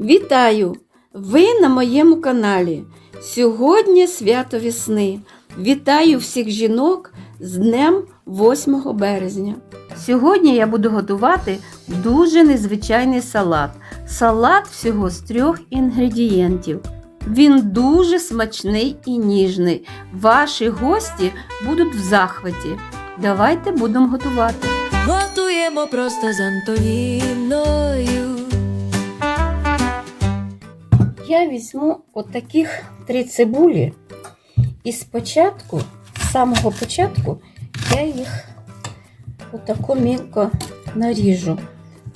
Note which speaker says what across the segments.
Speaker 1: Вітаю! Ви на моєму каналі. Сьогодні свято весни. Вітаю всіх жінок з днем 8 березня. Сьогодні я буду готувати дуже незвичайний салат. Салат всього з трьох інгредієнтів. Він дуже смачний і ніжний. Ваші гості будуть в захваті. Давайте будемо готувати.
Speaker 2: Готуємо просто з Антоніною.
Speaker 1: Я візьму отаких три цибулі, і спочатку, з самого початку, я їх отако мілко наріжу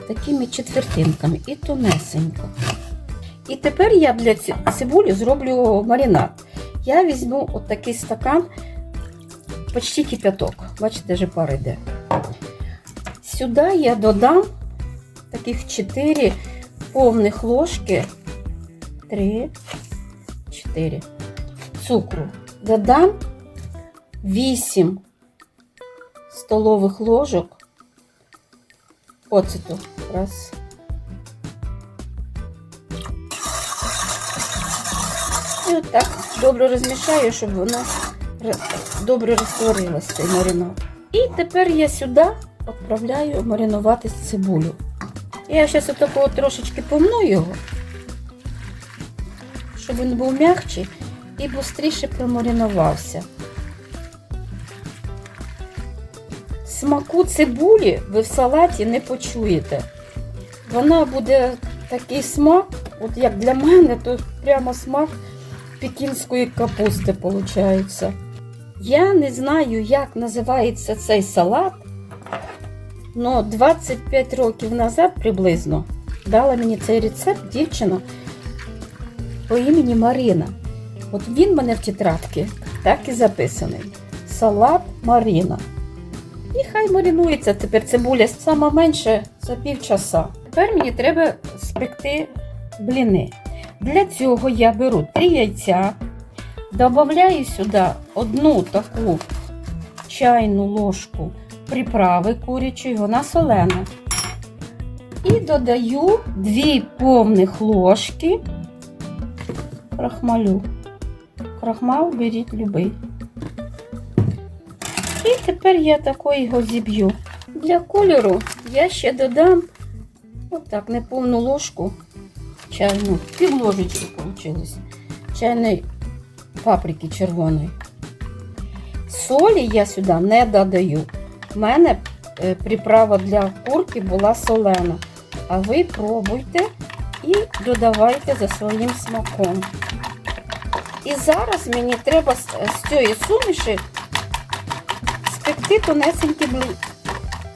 Speaker 1: такими четвертинками і тонесенько. І тепер я для цибулі зроблю маринад. Я візьму отакий стакан, почти кипяток. Бачите, вже пар йде. Сюди я додам таких 4 повних ложки 3, 4 цукру. Додам 8 столових ложок оцету. Раз. І отак добре розмішаю, щоб воно добре розтворилося, цей маринад. І тепер я сюди відправляю маринувати цибулю. Я зараз отакого трошечки помну його щоб він був м'якший і швидше промаринувався. Смаку цибулі ви в салаті не почуєте. Вона буде такий смак, от як для мене, то прямо смак пекінської капусти виходить. Я не знаю, як називається цей салат, але 25 років назад приблизно дала мені цей рецепт дівчина по імені Марина. От він мене в тетрадці так і записаний. Салат Марина. І хай маринується тепер цибуля саме менше за півчаса. Тепер мені треба спекти бліни. Для цього я беру 3 яйця, додаю сюди одну таку чайну ложку приправи курячої, вона солена. І додаю 2 повних ложки крахмалю. Крахмал беріть любий. І тепер я тако його зіб'ю. Для кольору я ще додам отак неповну ложку чайну, пів ложечки вийшло. Чайної паприки червоної. Солі я сюди не додаю. У мене е, приправа для курки була солена. А ви пробуйте і додавайте за своїм смаком. І зараз мені треба з, з цієї суміші спекти тонесенькі мли-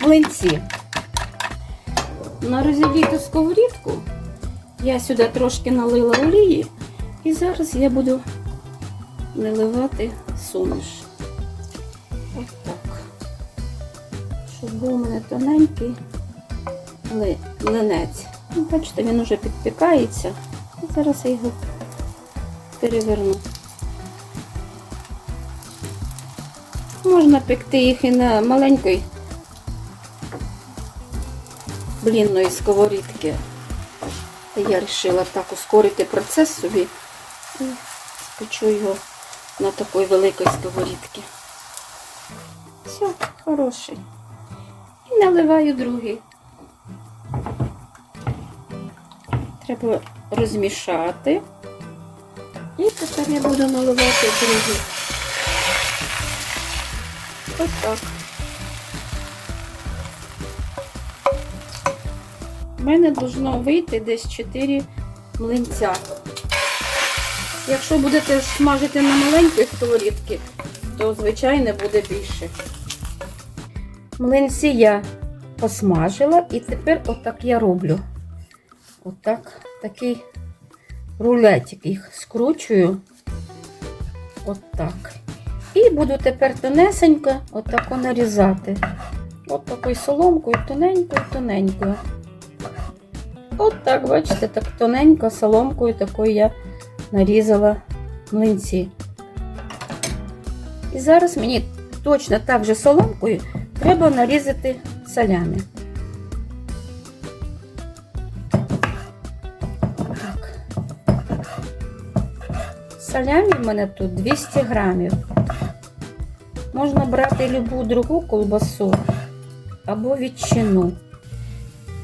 Speaker 1: млинці. На розігріту сковорідку я сюди трошки налила олії і зараз я буду наливати суміш. Ось так. Щоб був у мене тоненький ли- млинець. Ну, Бачите, він уже підпікається. І зараз я його переверну. Можна пекти їх і на маленькій блінної сковорідки. Я вирішила так ускорити процес собі і спечу його на такій великій сковорідці. Все, хороший. І наливаю другий. Треба розмішати. І тепер я буду наливати другий. Ось так. У мене должно вийти десь 4 млинця. Якщо будете смажити на маленькій сковорідці, то звичайно буде більше. Млинці я посмажила і тепер отак я роблю. Отак, такий рулетик їх скручую. Отак. І буду тепер тонесенько отако нарізати. От такою соломкою, тоненькою, тоненькою. От так, бачите, так тоненько соломкою такою я нарізала млинці. І зараз мені точно так же соломкою треба нарізати салями. Салямі в мене тут 200 грамів. Можна брати любу другу колбасу або ветчину.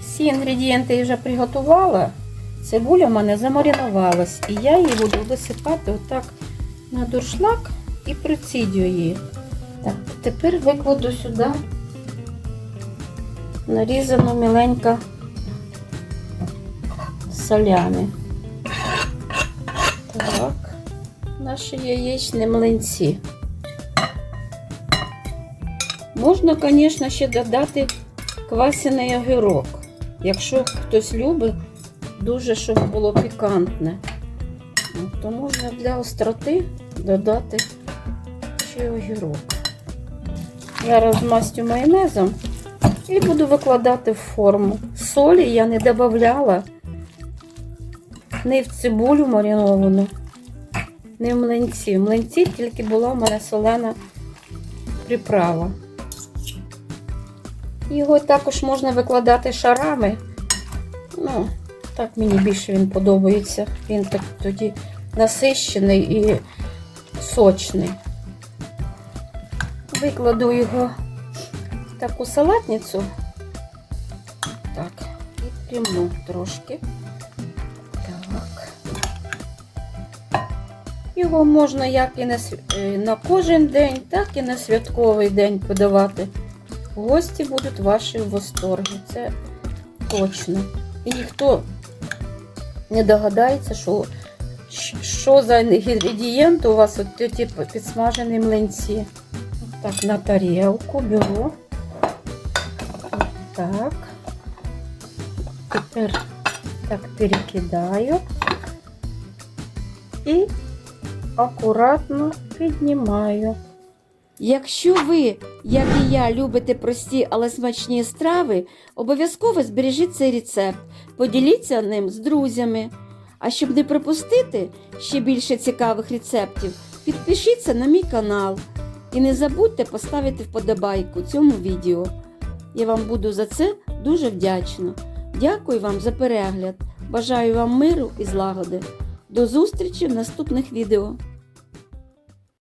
Speaker 1: Всі інгредієнти я вже приготувала. Цибуля в мене замаринувалась, і я її буду висипати отак на дуршлаг і процідю її. Так, тепер викладу сюди нарізану міленько салями. Так, наші яєчні млинці. Можна, звісно, ще додати квасений огірок. Якщо хтось любить, дуже щоб було пікантне, Ну, то можна для остроти додати ще огірок. Я розмастю майонезом і буду викладати в форму. Солі я не додавала ні в цибулю мариновану, ні в млинці. В млинці тільки була мене солена приправа. Його також можна викладати шарами. Ну, так мені більше він подобається. Він так тоді насищений і сочний. Викладу його в таку салатницю. Так, і прямну трошки. Його можна як і на, е, на кожен день, так і на святковий день подавати. Гості будуть ваші в восторгі. Це точно. І ніхто не догадається, що, що за інгредієнт у вас от ті підсмажені млинці. Так, на тарілку беру. Так. Тепер так перекидаю і акуратно піднімаю.
Speaker 3: Якщо ви, як і я, любите прості, але смачні страви, обов'язково збережіть цей рецепт, поділіться ним з друзями. А щоб не пропустити ще більше цікавих рецептів, підпишіться на мій канал і не забудьте поставити вподобайку цьому відео. Я вам буду за це дуже вдячна. Дякую вам за перегляд. Бажаю вам миру і злагоди. До зустрічі в наступних відео.